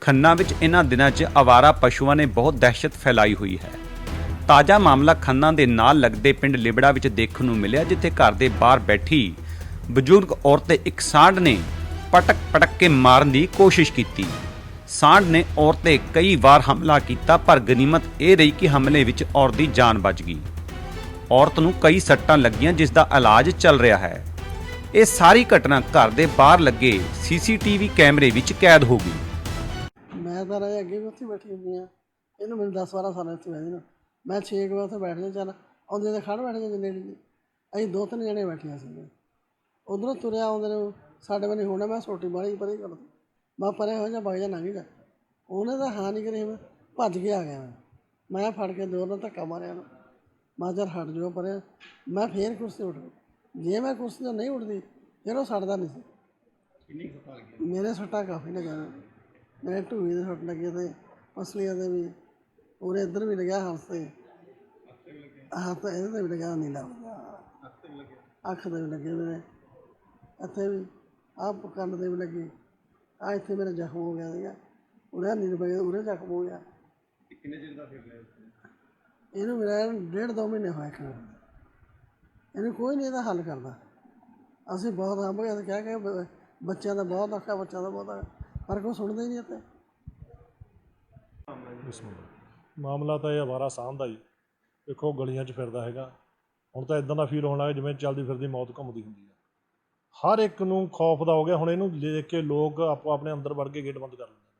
ਖੰਨਾ ਵਿੱਚ ਇਹਨਾਂ ਦਿਨਾਂ 'ਚ ਆਵਾਰਾ ਪਸ਼ੂਆਂ ਨੇ ਬਹੁਤ ਦਹਿਸ਼ਤ ਫੈਲਾਈ ਹੋਈ ਹੈ। ਤਾਜ਼ਾ ਮਾਮਲਾ ਖੰਨਾ ਦੇ ਨਾਲ ਲੱਗਦੇ ਪਿੰਡ ਲਿਬੜਾ ਵਿੱਚ ਦੇਖਣ ਨੂੰ ਮਿਲਿਆ, ਜਿੱਥੇ ਘਰ ਦੇ ਬਾਹਰ ਬੈਠੀ ਬਜ਼ੁਰਗ ਔਰਤ ਤੇ ਇੱਕ ਸਾਂਢ ਨੇ ਪਟਕ ਪਟਕ ਕੇ ਮਾਰਨ ਦੀ ਕੋਸ਼ਿਸ਼ ਕੀਤੀ। ਸਾਂਢ ਨੇ ਔਰਤ ਤੇ ਕਈ ਵਾਰ ਹਮਲਾ ਕੀਤਾ, ਪਰ ਗਨੀਮਤ ਇਹ ਰਹੀ ਕਿ ਹਮਲੇ ਵਿੱਚ ਔਰਤ ਦੀ ਜਾਨ ਬਚ ਗਈ। ਔਰਤ ਨੂੰ ਕਈ ਸੱਟਾਂ ਲੱਗੀਆਂ, ਜਿਸ ਦਾ ਇਲਾਜ ਚੱਲ ਰਿਹਾ ਹੈ। ਇਹ ਸਾਰੀ ਘਟਨਾ ਘਰ ਦੇ ਬਾਹਰ ਲੱਗੇ ਸੀਸੀਟੀਵੀ ਕੈਮਰੇ ਵਿੱਚ ਕੈਦ ਹੋ ਗਈ। ਮੈਂ ਤਾਂ ਰਾਜਾ ਅੱਗੇ ਵੀ ਉੱਥੇ ਬੈਠੀ ਹੁੰਦੀ ਆ ਇਹਨੂੰ ਮੈਨੂੰ 10 12 ਸਾਲ ਇੱਥੇ ਬੈਠੀ ਨੂੰ ਮੈਂ 6 ਵਜੇ ਉੱਥੇ ਬੈਠ ਜਾ ਚੱਲ। ਆਉਂਦੇ ਤੇ ਖੜ ਬੈਠ ਜਾ ਜਿੰਨੇ ਦੀ ਅਸੀਂ ਦੋ ਤਿੰਨ ਜਣੇ ਬੈਠੀਆਂ ਸੀ ਉਧਰੋਂ ਤੁਰਿਆ ਆਉਂਦੇ ਨੂੰ ਸਾਡੇ ਬੰਨੇ ਹੋਣਾ ਮੈਂ ਛੋਟੀ ਬਾੜੀ ਪਰੇ ਕਰ ਮੈਂ ਪਰੇ ਹੋ ਜਾ ਵਗ ਜਾ ਲੰਘ ਜਾ। ਉਹਨੇ ਤਾਂ ਹਾਂ ਨਹੀਂ ਕਰੀ ਮੈਂ ਭੱਜ ਕੇ ਆ ਗਿਆ ਮੈਂ। ਫੜ ਕੇ ਦੋ ਨਾਲ ਧੱਕਾ ਮਾਰਿਆ ਉਹਨੂੰ। ਮੈਂ ਚੱਲ ਹਟ ਜਾਓ ਪਰੇ। ਮੈਂ ਫੇਰ ਕੁਰਸੀ ਉੱਠ ਗਈ ਜੇ ਮੈਂ ਕੁਰਸੀ ਤੋਂ ਨਹੀਂ ਉੱਠਦੀ ਫਿਰ ਉਹ ਸੜਦਾ ਨਹੀਂ ਸੀ। ਮੇਰੇ ਸੱਟਾਂ ਕਾਫੀ ਲੱਗੀਆਂ। ਮੇਰੇ ਢੂਈ ਦੇ ਸੱਟ ਲੱਗੀ ਤੇ ਪਸਲੀਆਂ ਦੇ ਵੀ ਉਹਨੇ ਇੱਧਰ ਵੀ ਲੱਗਿਆ ਹੱਥ ਤੇ। ਹੱਥ ਇਹਦੇ ਤੇ ਵੀ ਲੱਗਿਆ ਨੀਲਾ। ਅੱਖ ਤੇ ਵੀ ਲੱਗੇ ਮੇਰੇ। ਇੱਥੇ ਵੀ ਆਹ ਕੰਨ ਤੇ ਵੀ ਲੱਗੀ। ਆ ਇੱਥੇ ਮੇਰਾ ਜ਼ਖਮ ਹੋ ਗਿਆ ਸੀਗਾ। ਪੈ ਗਿਆ ਉਹਦੇ ਜ਼ਖਮ ਹੋ ਗਿਆ। ਕਿੰਨੇ ਚਿਰ ਦਾ ਫਿਰ ਲਿਆ ਇਹਨੂੰ ਮੇਰਾ ਡੇਢ ਦੋ ਮਹੀਨੇ ਹੋਏ ਖੜਾ ਇਹਨੂੰ ਕੋਈ ਨਹੀਂ ਇਹਦਾ ਹੱਲ ਕਰਦਾ। ਅਸੀਂ ਬਹੁਤ ਅੰਬ ਗਿਆ ਕਹਿ ਕੇ ਬੱਚਿਆਂ ਦਾ ਬਹੁਤ ਔਖਾ ਬੱਚਿਆਂ ਦਾ ਬਹੁਤ ਔਖਾ। ਪਰ ਕੋਈ ਸੁਣਦਾ ਹੀ ਨਹੀਂ ਇੱਥੇ। ਬਿਸਮਿਲ੍ਲਾ ਮਾਮਲਾ ਤਾਂ ਇਹ ਅਵਾਰਾ ਸਾਂਭ ਦਾ ਹੀ ਦੇਖੋ, ਗਲੀਆਂ 'ਚ ਫਿਰਦਾ ਹੈਗਾ। ਹੁਣ ਤਾਂ ਇਦਾਂ ਦਾ ਫੀਲ ਹੋਣ ਲੱਗਾ ਜਿਵੇਂ ਚੱਲਦੀ ਫਿਰਦੀ ਮੌਤ ਘੁੰਮਦੀ ਹੁੰਦੀ ਹੈ ਹਰ ਇੱਕ ਨੂੰ ਖੌਫ ਦਾ ਹੋ ਗਿਆ। ਹੁਣ ਇਹਨੂੰ ਦੇਖ ਕੇ ਲੋਕ ਆਪੋ ਆਪਣੇ ਅੰਦਰ ਵੜ ਕੇ ਗੇਟ ਬੰਦ ਕਰ ਲੈਂਦੇ ਨੇ।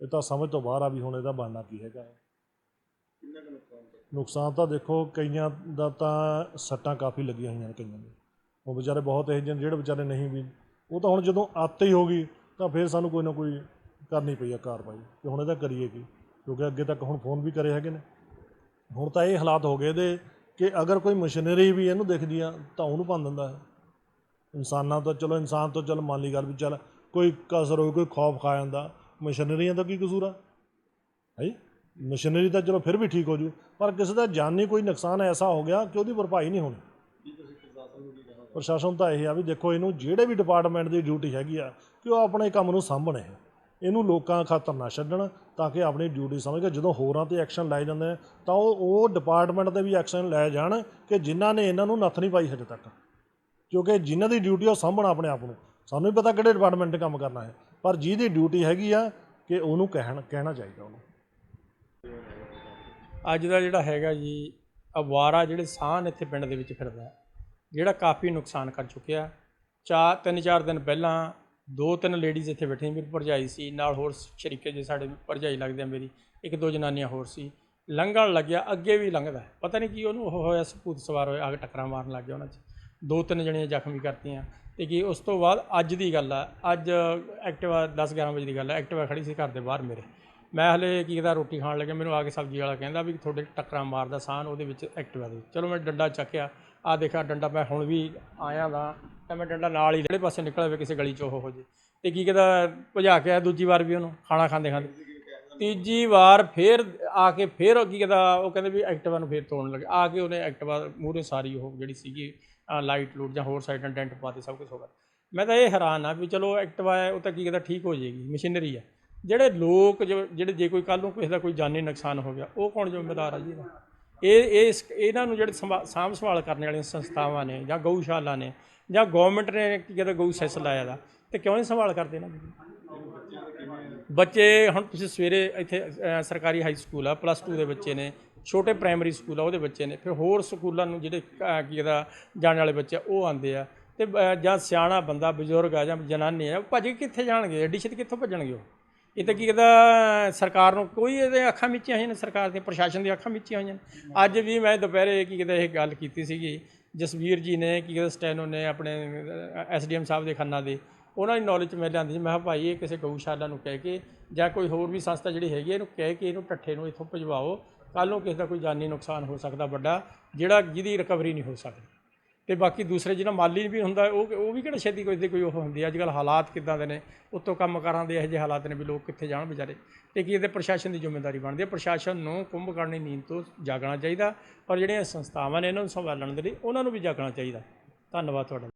ਇਹ ਤਾਂ ਸਮਝ ਤੋਂ ਬਾਹਰ ਆ ਵੀ ਹੁਣ ਇਹਦਾ ਬਣਨਾ ਕੀ ਹੈਗਾ। ਨੁਕਸਾਨ ਤਾਂ ਦੇਖੋ, ਕਈਆਂ ਦਾ ਤਾਂ ਸੱਟਾਂ ਕਾਫੀ ਲੱਗੀਆਂ ਹੋਈਆਂ ਨੇ ਕਈਆਂ ਦੇ ਉਹ ਵਿਚਾਰੇ ਬਹੁਤ ਇਹ ਜਿਹੇ ਜਿਹੜੇ ਵਿਚਾਰੇ ਨਹੀਂ ਵੀ। ਉਹ ਤਾਂ ਹੁਣ ਜਦੋਂ ਆਤੇ ਹੀ ਹੋ ਗਈ ਤਾਂ ਫਿਰ ਸਾਨੂੰ ਕੋਈ ਨਾ ਕੋਈ ਕਰਨੀ ਪਈ ਆ ਕਾਰਵਾਈ ਤੇ ਹੁਣ ਇਹਦਾ ਕਰੀਏ ਕੀ, ਕਿਉਂਕਿ ਅੱਗੇ ਤੱਕ ਹੁਣ ਫੋਨ ਵੀ ਕਰੇ ਹੈਗੇ ਨੇ। ਹੁਣ ਤਾਂ ਇਹ ਹਾਲਾਤ ਹੋ ਗਏ ਇਹਦੇ ਕਿ ਅਗਰ ਕੋਈ ਮਸ਼ੀਨਰੀ ਵੀ ਇਹਨੂੰ ਦਿਖਦੀ ਆ, ਤਾਂ ਉਹਨੂੰ ਭੰਨ ਦਿੰਦਾ ਹੈ ਇਨਸਾਨਾਂ ਤੋਂ ਚਲੋ, ਇਨਸਾਨ ਤੋਂ ਚਲ, ਮਾਲੀ ਗੱਲ ਵੀ ਚੱਲ, ਕੋਈ ਕਸਰ ਹੋਈ ਕੋਈ ਖੌਫ ਖਾ ਜਾਂਦਾ, ਮਸ਼ੀਨਰੀਆਂ ਦਾ ਕੀ ਕਸੂਰ ਆ? ਹੈ? ਮਸ਼ੀਨਰੀ ਤਾਂ ਚਲੋ ਫਿਰ ਵੀ ਠੀਕ ਹੋ ਜੂ, ਪਰ ਕਿਸੇ ਦਾ ਜਾਨੀ ਕੋਈ ਨੁਕਸਾਨ ਐਸਾ ਹੋ ਗਿਆ ਕਿ ਉਹਦੀ ਭਰਪਾਈ ਨਹੀਂ ਹੋਣੀ। ਪ੍ਰਸ਼ਾਸਨ ਤਾਂ ਇਹ ਆ ਵੀ ਦੇਖੋ ਇਹਨੂੰ ਜਿਹੜੇ ਵੀ ਡਿਪਾਰਟਮੈਂਟ ਦੀ ਡਿਊਟੀ ਹੈਗੀ ਆ, ਕਿ ਉਹ ਆਪਣੇ ਕੰਮ ਨੂੰ ਸਾਂਭਣ ਇਹ। ਇਹਨੂੰ ਲੋਕਾਂ ਖਾਤਰ ਨਾ ਛੱਡਣ, ਤਾਂ ਕਿ ਆਪਣੀ ਡਿਊਟੀ ਸਮਝ ਕੇ ਜਦੋਂ ਹੋਰਾਂ ਤੇ ਐਕਸ਼ਨ ਲਾਏ ਜਾਂਦੇ ਆ, ਤਾਂ ਉਹ ਉਹ ਡਿਪਾਰਟਮੈਂਟ ਤੇ ਵੀ ਐਕਸ਼ਨ ਲੈ ਜਾਣ ਕਿ ਜਿਨ੍ਹਾਂ ਨੇ ਇਹਨਾਂ ਨੂੰ ਨੱਥ ਨਹੀਂ ਪਾਈ ਹਜੇ ਤੱਕ। ਕਿਉਂਕਿ ਜਿਨ੍ਹਾਂ ਦੀ ਡਿਊਟੀ ਉਹ ਸਾਂਭਣਾ ਆਪਣੇ ਆਪ ਨੂੰ। ਸਾਨੂੰ ਵੀ ਪਤਾ ਕਿਹੜੇ ਡਿਪਾਰਟਮੈਂਟ 'ਤੇ ਕੰਮ ਕਰਨਾ ਹੈ ਪਰ ਜਿਹਦੀ ਡਿਊਟੀ ਹੈਗੀ ਆ, ਕਿ ਉਹਨੂੰ ਕਹਿਣ, ਕਹਿਣਾ ਚਾਹੀਦਾ ਉਹਨੂੰ। ਅੱਜ ਦਾ ਜਿਹੜਾ ਹੈਗਾ ਜੀ, ਅਵਾਰਾ ਜਿਹੜੇ ਸਾਹ ਇੱਥੇ ਪਿੰਡ ਦੇ ਵਿੱਚ ਫਿਰਦਾ ਜਿਹੜਾ ਕਾਫੀ ਨੁਕਸਾਨ ਕਰ ਚੁੱਕਿਆ। ਚਾਰ, ਤਿੰਨ, ਚਾਰ ਦਿਨ ਪਹਿਲਾਂ ਦੋ, ਤਿੰਨ ਲੇਡੀਜ਼ ਇੱਥੇ ਬੈਠੀਆਂ ਮੇਰੀ ਭਰਜਾਈ ਸੀ, ਨਾਲ ਹੋਰ ਸ਼ਰੀਕੇ ਜੇ ਸਾਡੇ ਭਰਜਾਈ ਲੱਗਦੇ ਆ ਮੇਰੀ, ਇੱਕ ਦੋ ਜਨਾਨੀਆਂ ਹੋਰ ਸੀ। ਲੰਘਣ ਲੱਗਿਆ, ਅੱਗੇ ਵੀ ਲੰਘਦਾ ਪਤਾ ਨਹੀਂ ਕੀ ਉਹਨੂੰ ਉਹ ਹੋਇਆ ਸਪੂਤ ਸਵਾਰ ਹੋਇਆ ਆ ਕੇ ਟੱਕਰਾਂ ਮਾਰਨ ਲੱਗ ਗਿਆ ਉਹਨਾਂ 'ਚ। ਦੋ, ਤਿੰਨ ਜਣੀਆਂ ਜ਼ਖਮੀ ਕਰਤੀਆਂ। ਤੇ ਕੀ ਉਸ ਤੋਂ ਬਾਅਦ ਅੱਜ ਦੀ ਗੱਲ ਆ, ਅੱਜ ਐਕਟਿਵਾ 10 11 ਵਜੇ ਦੀ ਗੱਲ ਆ, ਐਕਟਿਵਾ ਖੜੀ ਸੀ ਘਰ ਦੇ ਬਾਹਰ ਮੇਰੇ। ਮੈਂ ਹਲੇ ਕੀ ਕਹਿੰਦਾ, ਰੋਟੀ ਖਾਣ ਲੱਗਿਆ, ਮੈਨੂੰ ਆ ਕੇ ਸਬਜ਼ੀ ਵਾਲਾ ਕਹਿੰਦਾ ਵੀ ਤੁਹਾਡੇ ਟੱਕਰਾਂ ਮਾਰਦਾ ਸਾਨ, ਉਹਦੇ ਵਿੱਚ ਐਕਟਿਵਾ ਦੇ ਚਲੋ ਮੈਂ ਡੰਡਾ ਚੱਕਿਆ, ਆ ਦੇਖਿਆ ਡੰਡਾ, ਮੈਂ ਹੁਣ ਵੀ ਆਇਆ ਦਾ ਤਾਂ ਮੈਂ ਡੰਡਾ ਨਾਲ ਹੀ ਜਿਹੜੇ ਪਾਸੇ ਨਿਕਲਿਆ ਹੋਵੇ ਕਿਸੇ ਗਲੀ 'ਚ ਉਹ ਹੋ ਜੇ। ਤੇ ਕੀ ਕਹਿੰਦਾ, ਭਜਾ ਕੇ ਆਇਆ ਦੂਜੀ ਵਾਰ ਵੀ ਉਹਨੂੰ, ਖਾਣਾ ਖਾਂਦੇ ਖਾਂਦੇ। ਤੀਜੀ ਵਾਰ ਫੇਰ ਆ ਕੇ ਫੇਰ ਉਹ ਕੀ ਕਹਿੰਦਾ, ਉਹ ਕਹਿੰਦੇ ਵੀ ਐਕਟਿਵਾ ਨੂੰ ਫੇਰ ਤੋੜਨ ਲੱਗੇ। ਆ ਕੇ ਉਹਨੇ ਐਕਟਿਵਾ ਮੂਹਰੇ ਸਾਰੀ ਉਹ ਜਿਹੜੀ ਸੀਗੀ ਲਾਈਟ ਲੂਟ ਜਾਂ ਹੋਰ ਸਾਈਡਾਂ ਡੈਂਟ ਪਾਤੇ ਸਭ ਕੁਝ ਹੋ ਗਿਆ। ਮੈਂ ਤਾਂ ਇਹ ਹੈਰਾਨ ਆ ਵੀ ਚਲੋ ਐਕਟਿਵਾ ਹੈ, ਉਹ ਤਾਂ ਕੀ ਕਹਿੰਦਾ, ਠੀਕ ਹੋ ਜਾਏਗੀ, ਮਸ਼ੀਨਰੀ ਹੈ। ਜਿਹੜੇ ਲੋਕ ਜੋ- ਜਿਹੜੇ ਜੇ ਕੋਈ ਕੱਲ ਨੂੰ ਕਿਸੇ ਦਾ ਕੋਈ ਜਾਨੀ ਨੁਕਸਾਨ ਹੋ ਗਿਆ ਉਹ ਕੌਣ ਜ਼ਿੰਮੇਦਾਰ ਆ ਜੀ ਇਹਦਾ? ਇਹ ਇਸ- ਇਹਨਾਂ ਨੂੰ ਜਿਹੜੇ ਸੰਭਾ- ਸਾਂਭ ਸੰਭਾਲ ਕਰਨ ਵਾਲੀਆਂ ਸੰਸਥਾਵਾਂ ਨੇ ਜਾਂ ਗਊਸ਼ਾਲਾ ਨੇ ਜਾਂ ਗਵਰਨਮੈਂਟ ਨੇ ਕੀ ਕਹਿੰਦਾ ਗਊ ਸੈਸ ਲਾਇਆ ਦਾ ਤੇ ਕਿਉਂ ਨਹੀਂ ਸੰਭਾਲ ਕਰਦੇ ਨਾ ਬੱਚੇ ਹੁਣ ਤੁਸੀਂ ਸਵੇਰੇ ਇੱਥੇ ਸਰਕਾਰੀ ਹਾਈ ਸਕੂਲ ਆ ਪਲੱਸ 2 ਦੇ ਬੱਚੇ ਨੇ ਛੋਟੇ ਪ੍ਰਾਇਮਰੀ ਸਕੂਲ ਆ ਉਹਦੇ ਬੱਚੇ ਨੇ ਫਿਰ ਹੋਰ ਸਕੂਲਾਂ ਨੂੰ ਜਿਹੜੇ ਕੀ ਕਹਿੰਦਾ ਜਾਣ ਵਾਲੇ ਬੱਚੇ ਆ, ਉਹ ਆਉਂਦੇ ਆ ਤੇ ਜਾਂ ਸਿਆਣਾ ਬੰਦਾ ਬਜ਼ੁਰਗ ਆ ਜਾਂ ਜਨਾਨੀ ਆ ਉਹ ਭੱਜ ਕੇ ਕਿੱਥੇ ਜਾਣਗੇ? ਐਡੀ ਛੇਤੀ ਕਿੱਥੋਂ ਭੱਜਣਗੇ ਉਹ? ਇਹ ਤਾਂ ਕੀ ਕਹਿੰਦਾ ਸਰਕਾਰ ਨੂੰ ਕੋਈ ਇਹਦੇ ਅੱਖਾਂ ਮੀਚੀਆਂ ਹੋਈਆਂ ਨੇ ਸਰਕਾਰ ਦੇ ਪ੍ਰਸ਼ਾਸਨ ਦੀਆਂ ਅੱਖਾਂ ਮੀਚੀਆਂ ਹੋਈਆਂ ਨੇ। ਅੱਜ ਵੀ ਮੈਂ ਦੁਪਹਿਰੇ ਕੀ ਕਹਿੰਦਾ ਇਹ ਗੱਲ ਕੀਤੀ ਸੀਗੀ ਜਸਵੀਰ ਜੀ ਨੇ ਕੀ ਕਹਿੰਦਾ ਸਟੈਨੋ ਨੇ ਆਪਣੇ ਐਸਡੀਐਮ ਸਾਹਿਬ ਦੇ ਖੰਨਾ ਦੇ ਉਹਨਾਂ ਦੀ ਨੌਲੇਜ ਮੈਂ ਲਿਆਂਦੀ ਸੀ। ਮੈਂ ਕਿਹਾ ਭਾਈ ਇਹ ਕਿਸੇ ਗਊਸ਼ਾਲਾ ਨੂੰ ਕਹਿ ਕੇ ਜਾਂ ਕੋਈ ਹੋਰ ਵੀ ਸੰਸਥਾ ਜਿਹੜੀ ਹੈਗੀ ਹੈ, ਇਹਨੂੰ ਕਹਿ ਕੇ ਇਹਨੂੰ ਟੱਠੇ ਨੂੰ ਇੱਥੋਂ ਭਜਵਾਓ। ਕੱਲ੍ਹ ਨੂੰ ਕਿਸੇ ਦਾ ਕੋਈ ਜਾਨੀ ਨੁਕਸਾਨ ਹੋ ਸਕਦਾ ਵੱਡਾ ਜਿਹੜਾ ਜਿਹਦੀ ਰਿਕਵਰੀ ਨਹੀਂ ਹੋ ਸਕਦੀ। ਤੇ ਬਾਕੀ ਦੂਸਰੇ ਜਿਹੜਾ ਮਾਲੀ ਵੀ ਹੁੰਦਾ, ਉਹ ਉਹ ਵੀ ਕਿਹੜਾ ਛੇਤੀ ਕੋਈ ਦੇ ਕੋਈ ਉਹ ਹੁੰਦੀ ਅੱਜ ਕੱਲ੍ਹ ਹਾਲਾਤ ਕਿੱਦਾਂ ਦੇ ਨੇ? ਉੱਤੋਂ ਕੰਮ ਕਰਾਂ ਦੇ ਇਹੋ ਜਿਹੇ ਹਾਲਾਤ ਨੇ ਵੀ ਲੋਕ ਕਿੱਥੇ ਜਾਣ ਵਿਚਾਰੇ। ਤੇ ਕੀ ਇਹਦੇ ਪ੍ਰਸ਼ਾਸਨ ਦੀ ਜ਼ਿੰਮੇਵਾਰੀ ਬਣਦੀ ਹੈ ਪ੍ਰਸ਼ਾਸਨ ਨੂੰ ਕੁੰਭਕਰਨੀ ਨੀਂਦ ਤੋਂ ਜਾਗਣਾ ਚਾਹੀਦਾ ਔਰ ਜਿਹੜੀਆਂ ਸੰਸਥਾਵਾਂ ਨੇ ਇਹਨਾਂ ਨੂੰ ਸੰਭਾਲਣ ਦੇ ਲਈ ਉਹਨਾਂ ਨੂੰ ਵੀ ਜਾਗਣਾ ਚਾਹੀਦਾ। ਧੰਨਵਾਦ ਤੁਹਾਡਾ।